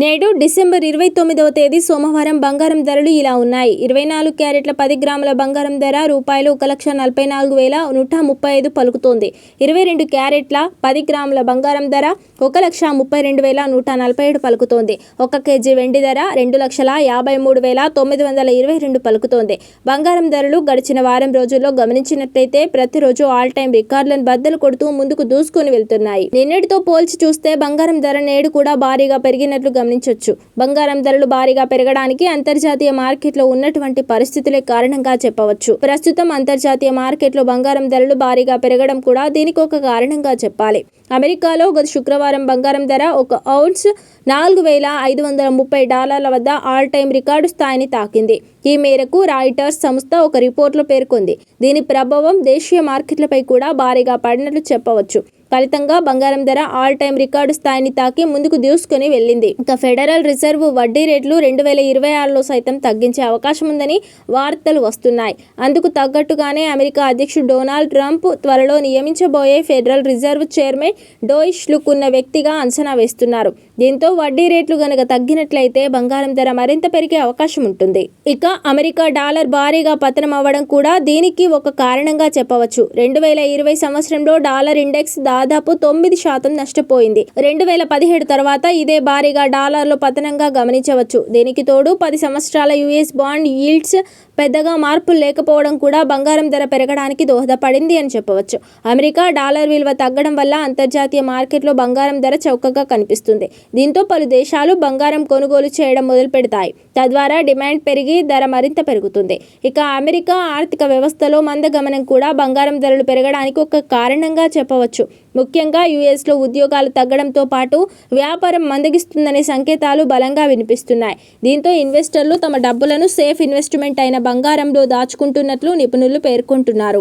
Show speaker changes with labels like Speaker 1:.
Speaker 1: నేడు డిసెంబర్ ఇరవై తొమ్మిదవ తేదీ సోమవారం బంగారం ధరలు ఇలా ఉన్నాయి. ఇరవై నాలుగు క్యారెట్ల పది గ్రాముల బంగారం ధర రూపాయలు ఒక లక్ష నలభై నాలుగు వేల నూట ముప్పై ఐదు పలుకుతోంది. ఇరవై రెండు క్యారెట్ల పది గ్రాముల బంగారం ధర ఒక లక్ష ముప్పై రెండు వేల నూట నలభై ఏడు పలుకుతోంది. ఒక కేజీ వెండి ధర రెండు లక్షల యాభై మూడు వేల తొమ్మిది వందల ఇరవై రెండు పలుకుతోంది. బంగారం ధరలు గడిచిన వారం రోజుల్లో గమనించినట్లయితే ప్రతిరోజు ఆల్ టైం రికార్డులను బద్దలు కొడుతూ ముందుకు దూసుకొని వెళ్తున్నాయి. నిన్నటితో పోల్చి చూస్తే బంగారం ధర నేడు కూడా భారీగా పెరిగినట్లు గమనించవచ్చు బంగారం ధరలు భారీగా పెరగడానికి అంతర్జాతీయ మార్కెట్లో ఉన్నటువంటి పరిస్థితులే కారణంగా చెప్పవచ్చు. ప్రస్తుతం అంతర్జాతీయ మార్కెట్లో బంగారం ధరలు భారీగా పెరగడం కూడా దీనికి ఒక కారణంగా చెప్పాలి. అమెరికాలో గత శుక్రవారం బంగారం ధర ఒక ఔన్స్ నాలుగు వేల ఐదు వందల ముప్పై డాలర్ల వద్ద ఆల్ టైం రికార్డు స్థాయిని తాకింది. ఈ మేరకు రాయిటర్స్ సంస్థ ఒక రిపోర్ట్లో పేర్కొంది. దీని ప్రభావం దేశీయ మార్కెట్లపై కూడా భారీగా పడినట్లు చెప్పవచ్చు. ఫలితంగా బంగారం ధర ఆల్ టైం రికార్డు స్థాయిని తాకి ముందుకు దూసుకుని వెళ్ళింది. ఇక ఫెడరల్ రిజర్వ్ వడ్డీ రేట్లు రెండు వేల ఇరవై ఆరులో సైతం తగ్గించే అవకాశం ఉందని వార్తలు వస్తున్నాయి. అందుకు తగ్గట్టుగానే అమెరికా అధ్యక్షుడు డొనాల్డ్ ట్రంప్ త్వరలో నియమించబోయే federal reserve chairman dovish look ఉన్న వ్యక్తిగా అంచనా వేస్తున్నారు. దీంతో వడ్డీ రేట్లు గనక తగ్గినట్లయితే బంగారం ధర మరింత పెరిగే అవకాశం ఉంటుంది. ఇక అమెరికా డాలర్ భారీగా పతనం అవ్వడం కూడా దీనికి ఒక కారణంగా చెప్పవచ్చు. రెండు వేల ఇరవై సంవత్సరంలో డాలర్ ఇండెక్స్ దా దాదాపు తొమ్మిది శాతం నష్టపోయింది. రెండు వేల పదిహేడు తర్వాత ఇదే భారీగా డాలర్లు పతనంగా గమనించవచ్చు. దీనికి తోడు పది సంవత్సరాల యుఎస్ బాండ్ ఈల్డ్స్ పెద్దగా మార్పులు లేకపోవడం కూడా బంగారం ధర పెరగడానికి దోహదపడింది అని చెప్పవచ్చు. అమెరికా డాలర్ విలువ తగ్గడం వల్ల అంతర్జాతీయ మార్కెట్లో బంగారం ధర చౌకగా కనిపిస్తుంది. దీంతో పలు దేశాలు బంగారం కొనుగోలు చేయడం మొదలు పెడతాయి తద్వారా డిమాండ్ పెరిగి ధర మరింత పెరుగుతుంది. ఇక అమెరికా ఆర్థిక వ్యవస్థలో మందగమనం కూడా బంగారం ధరలు పెరగడానికి ఒక కారణంగా చెప్పవచ్చు. ముఖ్యంగా యుఎస్లో ఉద్యోగాలు తగ్గడంతో పాటు వ్యాపారం మందగిస్తుందనే సంకేతాలు బలంగా వినిపిస్తున్నాయి. దీంతో ఇన్వెస్టర్లు తమ డబ్బులను సేఫ్ ఇన్వెస్ట్మెంట్ అయిన బంగారంలో దాచుకుంటున్నట్లు నిపుణులు పేర్కొంటున్నారు.